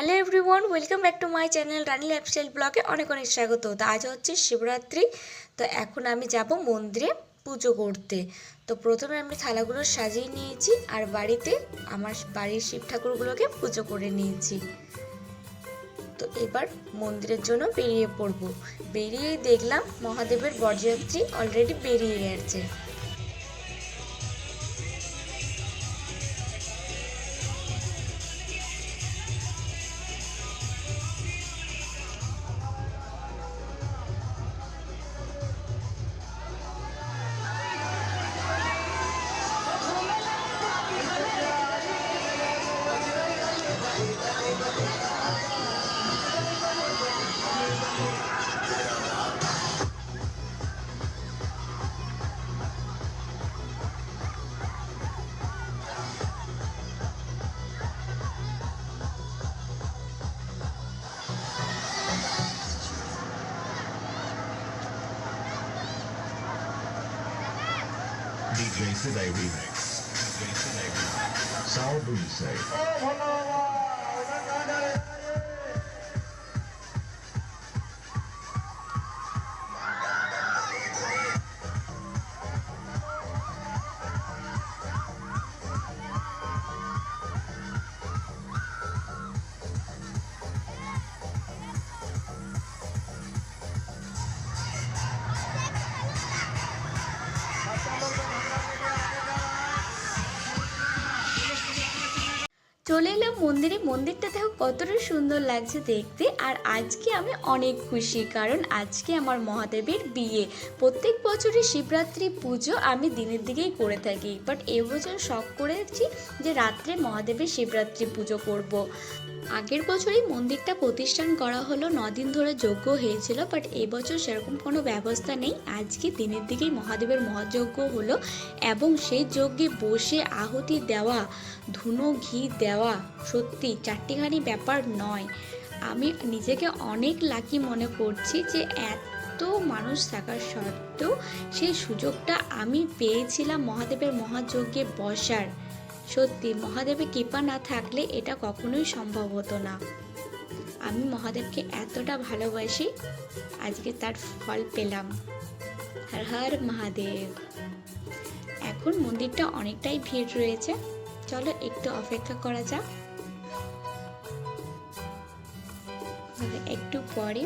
Hello everyone welcome back to my channel Rani lifestyle ব্লগে অনেক অনেক স্বাগত। তো আজ হচ্ছে শিবরাত্রি, তো এখন আমি যাব মন্দিরে পুজো করতে। তো প্রথমে আমি থালাগুলো সাজিয়ে নিয়েছি আর বাড়িতে আমার বাড়ির শিব ঠাকুরগুলোকে পুজো করে নিয়েছি। তো এবার মন্দিরের জন্য বেরিয়ে পড়ব। বেরিয়ে দেখলাম মহাদেবের বরযাত্রী অলরেডি বেরিয়ে গেছে। DJ Today Remix. DJ Today Remix. Sal Buse. চলে এলাম মন্দিরে। মন্দিরটা দেখো কতটা সুন্দর লাগছে দেখতে। আর আজকে আমি অনেক খুশি, কারণ আজকে আমার মহাদেবের বিয়ে। প্রত্যেক বছরই শিবরাত্রি পুজো আমি দিনের দিকেই করে থাকি বাট এবছর শখ করেছি যে রাত্রে মহাদেবের শিবরাত্রি পুজো করব। আগের বছরই মন্দিরটা প্রতিষ্ঠান করা হলো দিন ধরে যজ্ঞ হয়েছিল বাট এবছর সেরকম কোনো ব্যবস্থা নেই। আজকে দিনের দিকেই মহাদেবের মহাযজ্ঞ হলো এবং সেই যজ্ঞে বসে আহুতি দেওয়া, ধুনো, ঘি দেওয়া সত্যি চারটিখানি ব্যাপার নয়। আমি নিজেকে অনেক লাকি মনে করছি যে এত মানুষ থাকার সত্ত্বেও সেই সুযোগটা আমি পেয়েছিলাম মহাদেবের মহাযজ্ঞে বসার। সত্যি মহাদেবের কৃপা না থাকলে এটা কখনোই সম্ভব হতো না। আমি মহাদেবকে এতটা ভালোবাসি, আজকে তার ফল পেলাম। হর হর মহাদেব। এখন মন্দিরটা অনেকটাই ভিড় রয়েছে। চলো একটু অপেক্ষা করা যাক। একটু পরে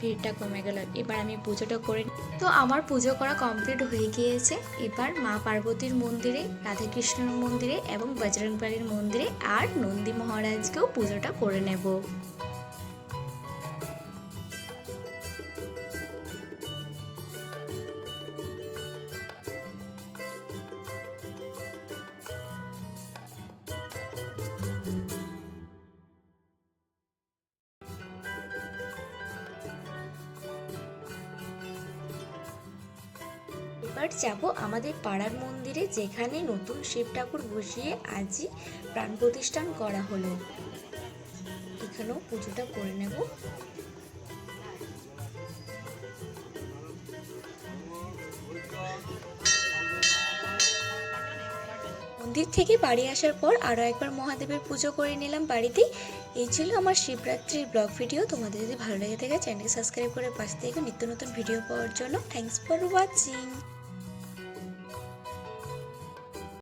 ভিড়টা কমে গেল। এবার আমি পুজোটা করে তো আমার পুজো করা কমপ্লিট হয়ে গিয়েছে। এবার মা পার্বতীর মন্দিরে, রাধাকৃষ্ণের মন্দিরে এবং বজরংবলীর মন্দিরে আর নন্দী মহারাজকেও পুজোটা করে নেব। এবার যাব আমাদের পাড়ার মন্দিরে যেখানে নতুন শিব ঠাকুর বসিয়ে আজই প্রাণ প্রতিষ্ঠান করা হলো। এখানেও পুজোটা করে নেব। মন্দির থেকে বাড়ি আসার পর আরও একবার মহাদেবের পুজো করে নিলাম বাড়িতে এই ছিল আমার শিবরাত্রির ব্লগ ভিডিও। তোমাদের যদি ভালো লেগে থাকে চ্যানেলকে সাবস্ক্রাইব করে পাশে থেকে নিত্য নতুন ভিডিও পাওয়ার জন্য থ্যাংকস ফর ওয়াচিং